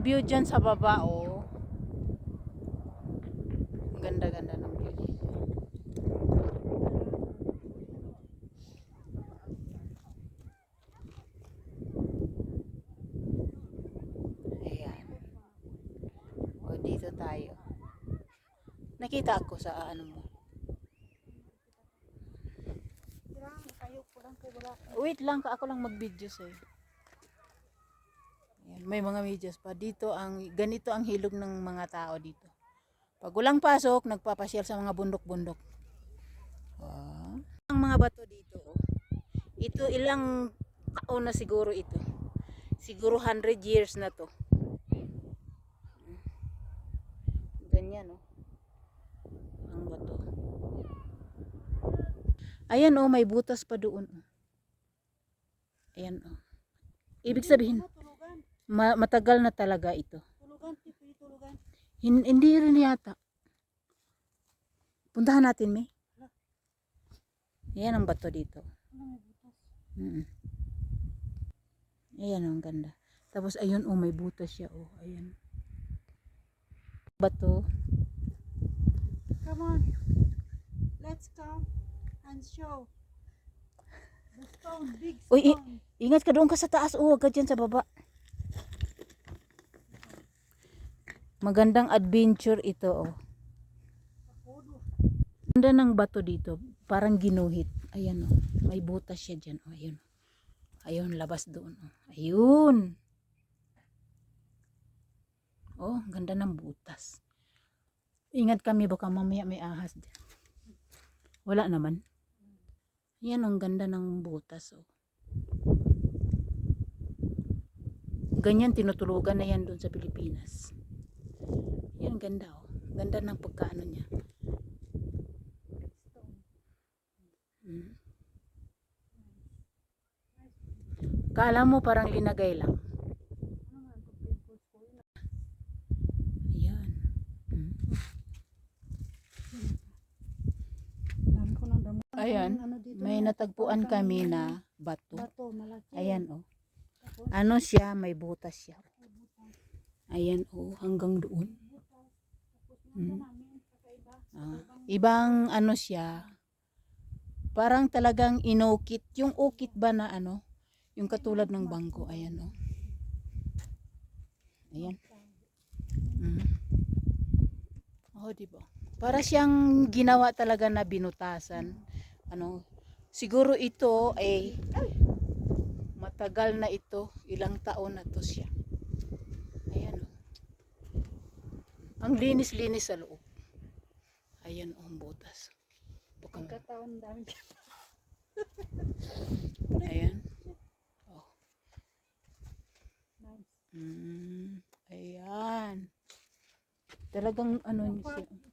dyan sa baba, oh. Ganda-ganda ng view. Ayan. O, dito tayo. Nakita ako sa ano mo. Wait lang, ako lang mag-video sa'yo. May mga videos pa. Dito ang, ganito ang hilog ng mga tao dito. Pag walang pasok, nagpapasyal sa mga bundok-bundok. Ah. Ang mga bato dito, oh. Ito ilang taon na siguro ito. Siguro 100 years na to. Ganyan, oh. Ang bato. Ayan oh, may butas pa doon. oh. Ayan oh. Ibig sabihin. Ma- matagal na talaga ito. Tulugan. Tipo tulugan. Hin- hindi rin yata. Puntahan natin, May. Ayan ang bato dito. Butas? Mm. Ayan ang ganda. Tapos ayun oh, may butas siya oh. Ayan. Bato. Come on. Let's come and show. The stone, big stone. Uy, Ingat ka doon ka sa taas. Oh, huwag ka dyan sa baba. Magandang adventure ito oh. Ganda ng bato dito. Parang ginuhit. Ayan oh. May butas siya dyan. Oh, ayun. Ayun, labas doon. Oh. Ayun. Oh, ganda ng butas. Ingat kami baka mamaya may ahas dyan. Wala naman. Yan ang ganda ng butas. Oh. Ganyan tinutulugan na yan doon sa Pilipinas. Yan ganda oh. Ganda ng pagkaano niya. Mm. Kala mo parang linagay lang. Ayan. Mm. Damo. Ayan, May na, natagpuan tagpuan kami na bato. Ayan oh. Ano siya, may butas siya. Ayan oh, hanggang doon. Butas. Tapos, Mm. nasa namin, kakaiba. Ah, Ibang- ano siya, parang talagang inukit. Yung ukit ba na ano, yung katulad ng bangko. Ayan oh. Ayan. Mm. Oh, di? Para siyang ginawa talaga na binutasan. Ano, siguro ito ay matagal na ito, ilang taon na to siya. Ayan oh. Ang linis-linis sa loob. Ayan oh, ang butas. Baka mo- Pagkataon dami. Ayan. Oh. Nice. Mm, ayan. Talagang ano niya siya.